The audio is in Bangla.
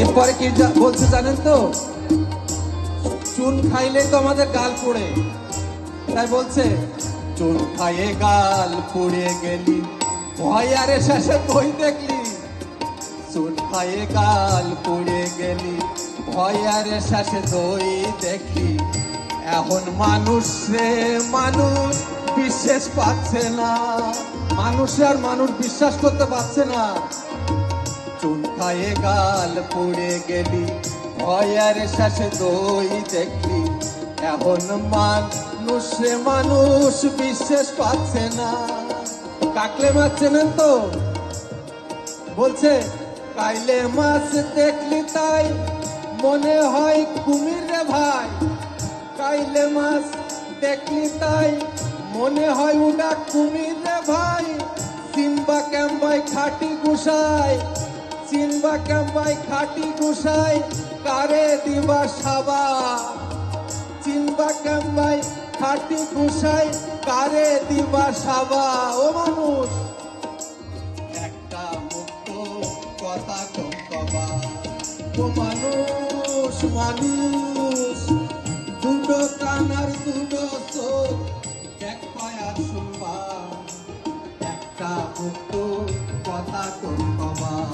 এরপরে কি বলছে জানেন তো? চুন খাইলে তো আমাদের গাল পড়ে। তাই বলছে, চুন খাইয়ে গাল পুড়ে গেলি, ভয় আরে শেষে বই দেখলি। চুন খাইয়ে গাল গেলি, ভয় আরে শেষে দই দেখলি। এখন মানুষ রে মানুষ, বিশ্বাস পাচ্ছে না। মানুষ আর মানুষ বিশ্বাস করতে পারছে না। চুন খায়ে গাল পুড়ে গেলি, ভয়ার শেষে দই দেখলি। এখন মানুষ মানুষ বিশ্বাস পাচ্ছে না। কাকলে মাছ চেনেন তো? বলছে, কাইলে মাছ দেখলি তাই, মনে হয় কুমির রে ভাই। কাইলে মাছ দেখলি তাই, মনে হয় ওটা কুমির রে ভাই। সিম্বা ক্যাম্বাই খাটি গুসাই চিনবা কেম্বাই, খাটি গুসাই, কারে দিবা সাবা? চিনবা কেম্বাই, খাটি গুসাই, কারে দিবা সাবা? ও মানুষ! একটা মুক্ত কথা কবা। ও মানুষ মানুষ! দুটো কানার দুটো চোখ, এক পায়া শুনবা। একটা মুক্ত কথা কবা।